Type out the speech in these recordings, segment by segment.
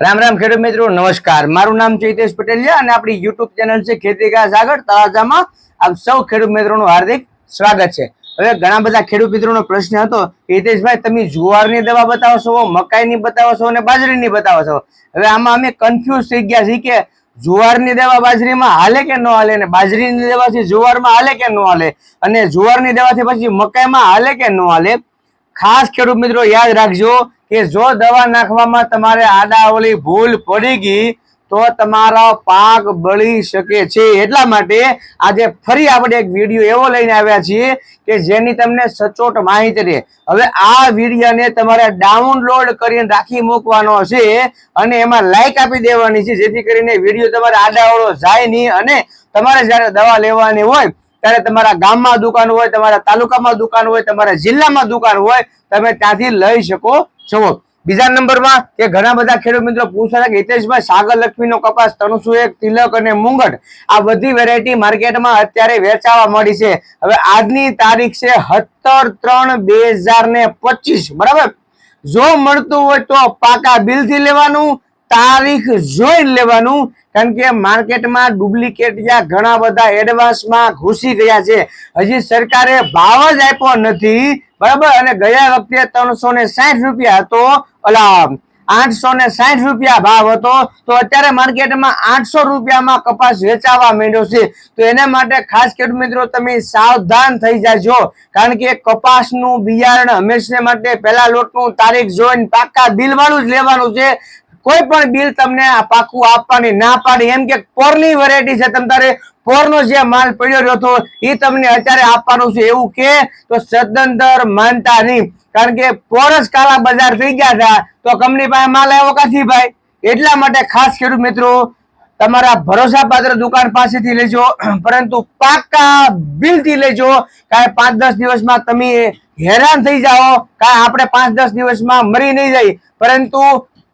રામ રામ ખેડૂત મિત્રો, નમસ્કાર. મારું નામ છે હિતેશ પટેલ છે અને આપણી યુટ્યુબ ચેનલ છે ખેતી ઘાસ આગળ તળાજામાં આપ સૌ ખેડૂત મિત્રોનું હાર્દિક સ્વાગત છે. હવે ઘણા બધા ખેડૂત મિત્રોનો પ્રશ્ન હતો હિતેશભાઈ, તમે જુવારની દવા બતાવો છો, મકાઈની બતાવો છો અને બાજરીની બતાવો છો? હવે આમાં અમે કન્ફ્યુઝ થઈ ગયા છીએ કે, જુવારની દવા બાજરીમાં હાલે કે ન હાલે અને બાજરીની દવાથી જુવારમાં હાલે કે ન હાલે? અને જુવારની દવાથી પછી મકાઈમાં હાલે કે ન હાલે? ખાસ ખેડૂત મિત્રો યાદ રાખજો કે જો દવા નાખવામાં તમારે આડાવળી ભૂલ પડી ગઈ, તો તમારો પાક બળી શકે છે. એટલા માટે આજે ફરી આપણે એક વીડિયો એવો લઈને આવ્યા છીએ કે જેની તમને સચોટ માહિતી રહે. હવે આ વિડીયોને તમારે ડાઉનલોડ કરીને રાખી મૂકવાનો છે અને એમાં લાઈક આપી દેવાની છે, જેથી કરીને વીડિયો તમારે આડાવળો જાય નહીં અને તમારે જ્યારે દવા લેવાની હોય ત્યારે તમારા ગામમાં દુકાન હોય, તમારા તાલુકામાં દુકાન હોય, તમારા જિલ્લામાં દુકાન હોય, તમે ત્યાંથી લઈ શકો છો. બીજા નંબરમાં કે ઘણા બધા ખેડૂત મિત્રો પૂછતા હતા કે હિતેશભાઈ સાગર લક્ષ્મીનો કપાસ ત્રણસો એક, તિલક અને મુંગટ, આ બધી વેરાયટી માર્કેટમાં અત્યારે વેચાવા મળી છે. હવે આજની તારીખ છે સત્તર ત્રણ બે હજાર ને બરાબર? જો મળતું હોય તો પાકા બિલથી લેવાનું તારીખ જોઈ લેવાનું, કારણ કે માર્કેટમાં ડુપ્લિકેટ જ્યાં ઘણા બધા એડવાન્સમાં ઘૂસી ગયા છે. હજી સરકારે ભાવ જ આપ્યો નથી, બરાબર? અને ગયા વખતે ત્રણસો ને સાઠ રૂપિયા હતો ઓલા આઠસો ને સાઠ રૂપિયા ભાવ હતો, તો અત્યારે માર્કેટમાં આઠસો રૂપિયામાં કપાસ વેચાવા માંડ્યો છે. તો એના માટે ખાસ ખેડૂત મિત્રો, તમે સાવધાન થઈ જાજો, કારણ કે કપાસનું બિયારણ હંમેશા માટે પહેલા લોટનું તારીખ જોઈને પાકા બિલ વાળું જ લેવાનું છે. કોઈ પણ બિલ તમને પાકું આપવાની ના પાડી. એમ કે પોરની વેરાયટી છે. તમ તારે પોરનો જે માલ પડ્યો રહ્યો હતો એ તમને અત્યારે આપવાનું છે. એવું કે તો સદંતર માનતા નહીં. કારણ કે પોર જ કાળા બજાર થઈ ગયા હતા. તો કંપની પાસે માલ આવ્યો કાથી ભાઈ? એટલા માટે ખાસ ખેડૂત મિત્રો, તમારા ભરોસાપાત્ર દુકાન પાસેથી લેજો. પરંતુ પાકા બિલથી લેજો. કાંઈ પાંચ દસ દિવસમાં તમે હેરાન થઈ જાઓ. કાંઈ આપણે પાંચ દસ દિવસમાં મરી નહીં જાય પરંતુ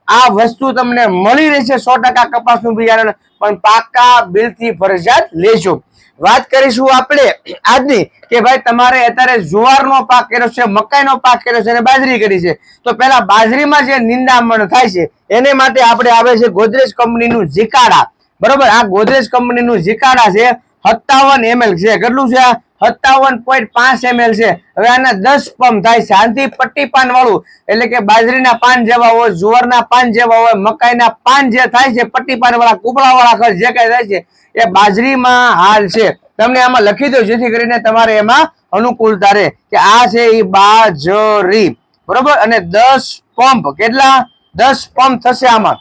આ વસ્તુ તમને મળી રહેશે સો ટકા કપાસનું બિયારણ, પણ પાકા બિલથી ફરજિયાત લેજો. વાત કરીશું આપણે આજની કે ભાઈ તમારે અત્યારે જુવારનો પાક કર્યો છે, મકાઈનો પાક કર્યો છે અને બાજરી કરી છે. તો પેલા બાજરીમાં જે નિંદામણ થાય છે, એને માટે આપણે આવે છે ગોદરેજ કંપનીનું ઝીકાડા. બરોબર? આ ગોદરેજ કંપનીનું ઝીકાડા છે, સત્તાવન એમએલ છે. કેટલું છે? સત્તાવન પોઈન્ટ પાંચ એમએલ છે. હવે આના દસ પંપ થાય છે. આનાથી પટ્ટી પાન વાળું. એટલે કે બાજરીના પાન જેવા હોય, જુવારના પાન જેવા હોય, મકાઈના પાન જે થાય છે, પટ્ટી પાન વાળા, કુપડા વાળા ખર્ચ જે કઈ થાય છે, એ બાજરીમાં હાલ છે. તમને આમાં લખી દો જેથી કરીને તમારે એમાં અનુકૂળતા રહે કે આ છે એ બાજરી. બરોબર? અને દસ પંપ કેટલા? દસ પંપ થશે આમાં.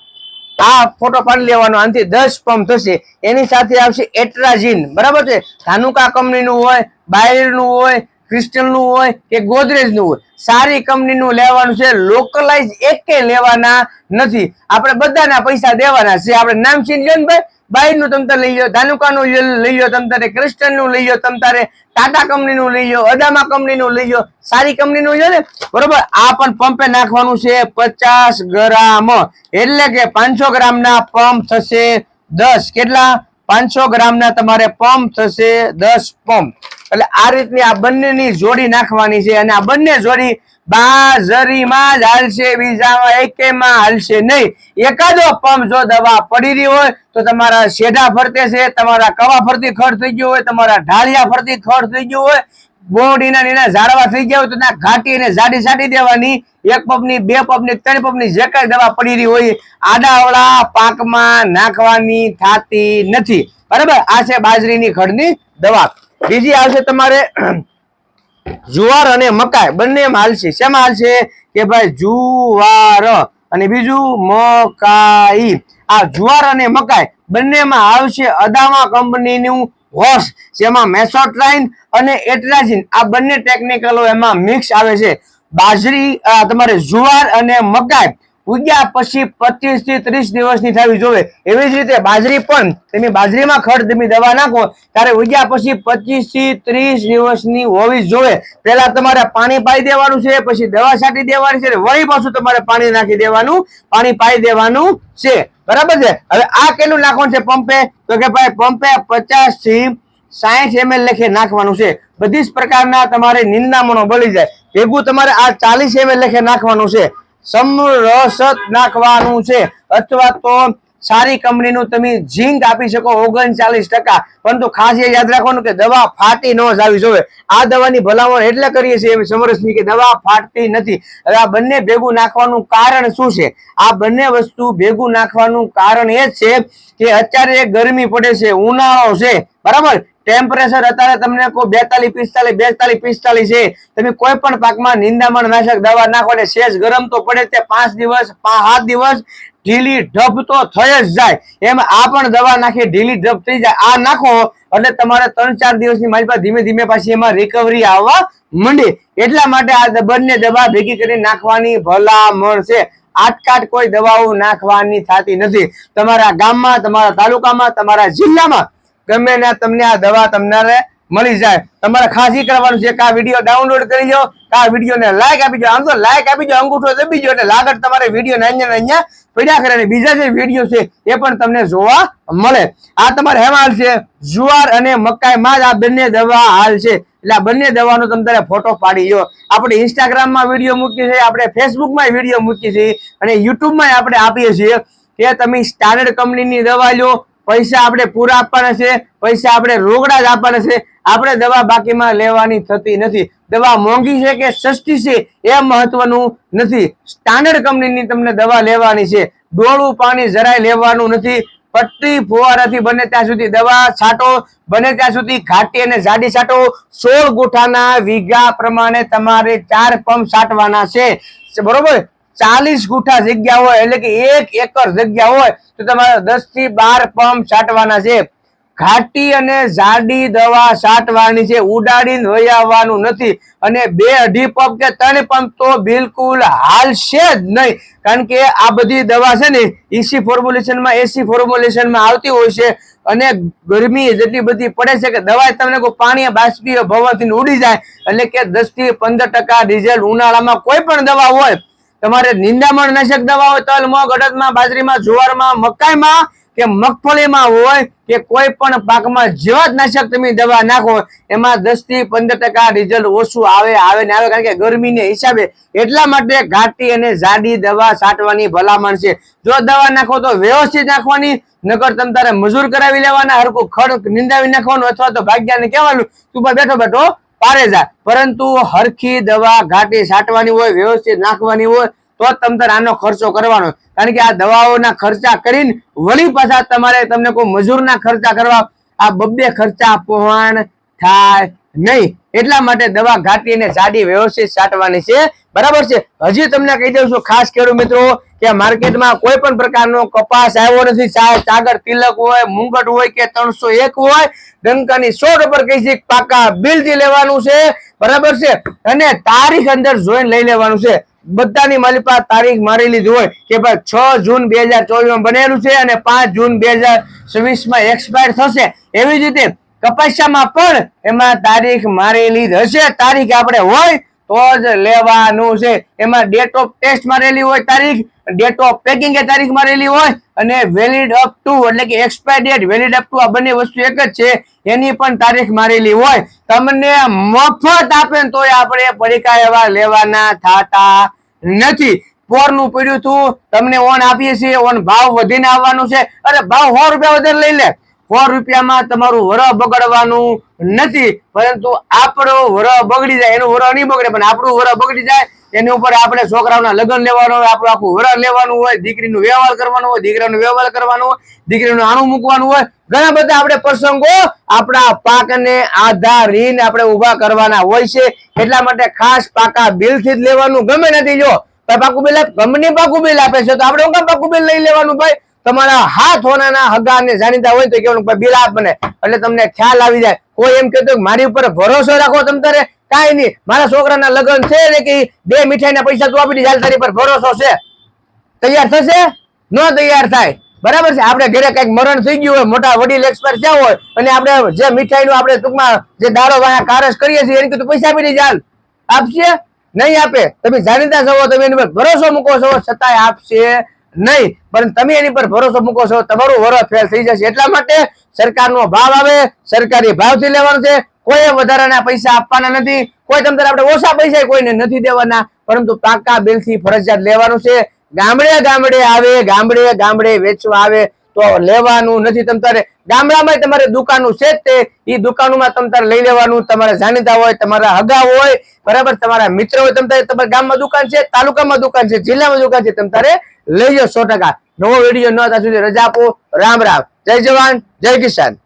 આ ફોટો પાડી લેવાનો. આનાથી દસ પંપ થશે. એની સાથે આવશે એટ્રાજીન બરાબર છે? ધાનુકા કંપનીનું હોય બાયરનું હોય, ક્રિસ્ટલનું હોય કે ગોદરેજનું હોય. સારી કંપનીનું લેવાનું છે. લોકલાઇઝ એકે લેવાના નથી. આપણે બધાના પૈસા દેવાના છે. આપણે નામ છીન ને ભાઈ. બાયરનું તમ તારે લઈ લો ધાનુકાનું લઈ લો તમતારે તારે ક્રિસ્ટલનું લઈ લો તમ તારે, ટાટા કંપનીનું લઈ લો અદામા કંપનીનું લઈ લો સારી કંપનીનું લો ને, બરોબર? આ પણ પંપે નાખવાનું છે પચાસ ગ્રામ. એટલે કે પાંચસો ગ્રામના પંપ થશે દસ. કેટલા? પાંચસો ગ્રામના તમારે પંપ થશે દસ પંપ. એટલે આ રીતની આ બંનેની જોડી નાખવાની છે અને આ બંને જોડી બાજરીમાં જ હાલશે, બીજામાં એકેમાં હાલશે નહીં. એકાદો પંપ જો દવા પડી રહી હોય, તો તમારા શેઢા ફરતે છે, તમારા કવા ફરતી ખડ થઈ ગયું હોય, તમારા ઢાળિયા ફરતી ખડ થઈ ગયું હોય બોડીના નીના ઝાડવા થઈ ગયા હોય, તો ત્યાં ઘાટી અને ઝાડી સાટી દેવાની. એક પંપની બે પંપની ત્રણ પંપની જે કઈ દવા પડી રહી હોય આડાવડા પાકમાં નાખવાની થતી નથી. બરાબર? આ છે બાજરીની ખડની દવા. બીજી આવશે તમારે જુવાર અને મકાઈ, બંને હાલશે. શેમાં હાલશે? કે ભાઈ જુવાર અને બીજું મકાઈ. આ જુવાર અને મકાઈ બંનેમાં આવશે અદામા કંપનીનું હોર્સ જેમાં મેસોટ્રાઇન અને એટ્રાઝિન આ બંને ટેકનિકલો એમાં મિક્સ આવે છે. બાજરી તમારે જુવાર અને મકાઈ ઉગ્યા પછી પચીસથી ત્રીસ દિવસની થવી જોઈએ. એવી જ રીતે બાજરી પણ, તમે બાજરીમાં ખડ તમે દવા નાખો, ત્યારે ઉગ્યા પછી પચીસથી ત્રીસ દિવસની હોવી જોવે પહેલા તમારે પાણી પાઈ દેવાનું છે, પછી દવા છાંટી દેવાની છે વળી પાછું તમારે પાણી નાખી દેવાનું, પાણી પાઈ દેવાનું છે. બરાબર છે? હવે આ કેટલું નાખવાનું છે પંપે? તો કે ભાઈ, પંપે પચાસથી સાઠ એમએલ લેખે નાખવાનું છે. બધી જ પ્રકારના તમારે નિંદામણો બળી જાય. ભેગું તમારે આ ચાલીસ એમએલ લેખે નાખવાનું છે. સમરસત નાખવાનું છે. અથવા તો સારી કંપનીનું તમે ઝીંક આપી શકો ઓગણચાલીસ ટકા. પરંતુ ખાસ એ યાદ રાખવાનું કે દવા ફાટી ન જાવી જોવે. આ દવાની ભલામણ એટલે કરીએ છીએ સમરસની કે દવા ફાટતી નથી. હવે આ બંને ભેગું નાખવાનું કારણ શું છે? આ બંને વસ્તુ ભેગું નાખવાનું કારણ એ જ છે કે અત્યારે ગરમી પડે છે, ઉનાળો છે. બરાબર? ટેમ્પરેચર અત્યારે તમને કોઈ બેતાલીસ, પિસ્તાલીસ બેતાલીસ, પિસ્તાલીસ છે. તમે કોઈ પણ પાકમાં નિંદામણ નાશક દવા નાખો એટલે શેષ ગરમ તો પડે તે પાંચ દિવસ સાત દિવસ ઢીલી ઢબ તો થઈ જ જાય. એમ આ પણ દવા નાખી ઢીલી ઢબ થઈ જાય. આ નાખો એટલે તમારે ત્રણ ચાર દિવસની મારી પાસે ધીમે ધીમે પાછી એમાં રિકવરી આવવા માંડે. એટલા માટે આ બંને દવા ભેગી કરી નાખવાની ભલામણ છે. આટકાટ કોઈ દવાઓ નાખવાની થતી નથી. તમારા ગામમાં, તમારા તાલુકામાં, તમારા જિલ્લામાં ગમે ને તમને આ દવા તમને મળી જાય. તમારે ખાસ કરવાનું છે કે આ વીડિયો ડાઉનલોડ કરી લો આ વીડિયો ને લાઈક આપી દો આમ તો લાઈક આપી દો અંગૂઠો દબી દો એટલે લાગત તમારે વીડિયો ને અહીંયા અહીંયા પડ્યા કરે અને બીજા જે વીડિયો છે એ પણ તમને જોવા મળે. આ તમારે હેમાલ છે, જુવાર અને મકાઈમાં જ આ બંને દવા હાલ છે. એટલે આ બંને દવાનો તમે તારે ફોટો પાડી લો આપણે ઇન્સ્ટાગ્રામમાં વીડિયો મૂકીએ છીએ, આપણે ફેસબુકમાં વીડિયો મૂકીએ છીએ, અને યુટ્યુબમાં આપણે આપીએ છીએ કે તમે સ્ટાન્ડર્ડ કંપનીની દવા લો પૈસા આપણે પૂરા આપવાના છે, પૈસા આપણે રોકડા જ આપવાના છે. આપણે દવા બાકીમાં લેવાની થતી નથી. દવા મોંઘી છે કે સસ્તી છે એ મહત્વનું નથી. સ્ટાન્ડર્ડ કંપનીની તમને દવા લેવાની છે. ડોળું પાણી જરાય લેવાનું નથી. પટ્ટી ફુવારાથી બને ત્યાં સુધી દવા છાંટો, બને ત્યાં સુધી ઘાટી અને જાડી છાંટો. સોળ ગુઠાના વીઘા પ્રમાણે તમારે ચાર પંપ છાંટવાના છે. બરોબર? ચાલીસ ગુઠા જગ્યા હોય, એટલે કે એક એકર જગ્યા હોય, તો તમારે દસથી બાર પંપ છાંટવાના છે. ઘાટી અને જાડી દવા છાંટવાની છે, ઉડાડીને વૈયાવવાનું નથી. અને બે અઢી પંપ કે ત્રણ પંપ તો બિલકુલ હાલશે જ નહીં. કારણ કે આ બધી દવા છે ને ઈસી ફોર્મ્યુલેશનમાં એસી ફોર્મ્યુલેશનમાં આવતી હોય છે. અને ગરમી જેટલી બધી પડે છે કે દવા તમને કોઈ પાણી બાષ્પીય ભવાથી ઉડી જાય. એટલે કે દસથી પંદર ટકા ડીઝલ ઉનાળામાં કોઈ પણ દવા હોય તમારે નિંદામણ નાશક તલ મગ અડદમાં, બાજરીમાં, જુવારમાં, મકાઈમાં કે મગફળીમાં હોય કે કોઈ પણ પાકમાં જેવા જ નાશક તમે દવા નાખો, એમાં દસથી પંદર ટકા રિઝલ્ટ ઓછું આવે આવે ને આવે. કારણ કે ગરમીને હિસાબે એટલા માટે ઘાટી અને જાડી દવા છાંટવાની ભલામણ છે. જો દવા નાખો તો વ્યવસ્થિત નાખવાની, નકર તમ તારે મજૂર કરાવી લેવાના હરકું ખડ નિંદાવી નાખવાનું અથવા તો ભાગ્યાને કહેવાનું, તું બેઠો બેઠો પારે જાય પરંતુ હરખી દવા ઘાટી છાંટવાની હોય, વ્યવસ્થિત નાખવાની હોય, તો જ તમ આનો ખર્ચો કરવાનો. કારણ કે આ દવાઓના ખર્ચા કરીને વળી પાછા તમારે તમને કોઈ મજૂરના ખર્ચા કરવા, આ બબ્બે ખર્ચા પહોંચ થાય નહીં. એટલા માટે દવા ઘાટી અને જાડી વ્યવસ્થિત છાંટવાની છે. બરાબર છે? હજી તમને કહી દઉં છું, ખાસ ખેડૂત મિત્રો, કે માર્કેટમાં કોઈ પણ પ્રકારનો કપાસ આવ્યો નથી. ચાહે ચાગર તિલક હોય, મુંગટ હોય કે ત્રણસો એક હોય, ડંકાની સો ઉપર કહી છે, પાકા બિલથી લેવાનું છે. બરાબર છે? અને તારીખ અંદર જોઈને લઈ લેવાનું છે. બધાની મારી પાસે તારીખ મારેલી લીધી હોય કે ભાઈ છ જૂન બે હજાર ચોવીસમાં બનેલું છે અને પાંચ જૂન બે હજાર છવ્વીસમાં એક્સપાયર થશે. એવી જ રીતે કપાસિયામાં પણ એમાં તારીખ મારેલી હશે. તારીખ આપણે હોય તો જ લેવાનું છે. એમાં ડેટ ઓફ ટેસ્ટ મારેલી હોય તારીખ ડેટ ઓફ પેકિંગ એ તારીખ મારેલી હોય અને વેલિડ અપ ટુ એટલે કે expire date valid up to આ બંને વસ્તુ એક જ છે. એની પણ તારીખ મારેલી હોય. તમને મફત આપે ને તોય આપણે પરીક્ષા એવા લેવાના થતા નથી. પોરનું પડ્યું હતું તમને ઓન આપીએ છીએ, ઓન ભાવ વધીને આવવાનું છે. અરે ભાવ સો રૂપિયા વધારે લઈ લે. સો રૂપિયામાં તમારું વર બગડવાનું નથી, પરંતુ આપણો વર બગડી જાય, એનું વર નહીં બગડે, પણ આપણું વર બગડી જાય, એની ઉપર આપણે છોકરાઓના લગ્ન લેવાનું હોય, આપણું આખું વર લેવાનું હોય, દીકરીનું વ્યવહાર કરવાનું હોય, દીકરાનું વ્યવહાર કરવાનું હોય, દીકરીનું આણું મૂકવાનું હોય, ઘણા બધા આપણે પ્રસંગો આપણા પાકને આધારીને આપણે ઊભા કરવાના હોય છે. એટલા માટે ખાસ પાકા બિલથી જ લેવાનું ગમે નથી જો. ભાઈ પાકું બિલ કંપની પાકું બિલ આપે છે, તો આપણે કામ પાકું બિલ લઈ લેવાનું ભાઈ? તમારા હાથ હોનાના હગા ને જાણીતા હોય તો કેવાનું બિલ આપ એટલે તમને ખ્યાલ આવી જાય. કોઈ એમ કહેતો મારી ઉપર ભરોસો રાખો તમ તારે? કાંઈ નહીં. મારા છોકરાના લગ્ન છે ને કે બે મીઠાઈના પૈસા તું આપી દીધા તારી પર ભરોસો છે. તૈયાર થશે? ન તૈયાર થાય. બરાબર છે? આપણે ઘરે કંઈક મરણ થઈ ગયું હોય, મોટા વડીલ એક્સપાયર થયા હોય, અને આપણે જે મીઠાઈનું આપણે ટૂંકમાં જે દારો વાળા કારસ કરીએ છીએ, એને કીધું પૈસા આપી દે, ચાલ. આપશે? નહીં આપે? તમે જાણીતા છો, તમે એની પર ભરોસો મૂકો છો, છતાંય આપશે. નહીં, પણ તમે એની પર ભરોસો મૂકો છો, તમારું વરસ ફેલ થઈ જશે. એટલા માટે સરકારનો ભાવ આવે, સરકારી ભાવથી લેવાનો છે. કોઈ વધારાના પૈસા આપવાના નથી. કોઈ તમ તારે આપણે ઓછા પૈસા કોઈને નથી દેવાના. પરંતુ પાકા બિલથી ફરજિયાત લેવાનું છે. ગામડે ગામડે આવે, ગામડે ગામડે વેચવા આવે, તો લેવાનું નથી તમ તારે. ગામડામાં તમારે દુકાનો છે તે. એ દુકાનોમાં તમ તારે લઈ લેવાનું, તમારા જાણીતા હોય, તમારા હગા હોય, બરાબર? તમારા મિત્ર હોય, તમ તમારા ગામમાં દુકાન છે, તાલુકામાં દુકાન છે, જિલ્લામાં દુકાન છે, તમ તારે લઈ જાઓ સો ટકા. નવો વીડિયો ન હતા સુધી રજા આપો. રામ રામ. જય જવાન, જય કિસાન.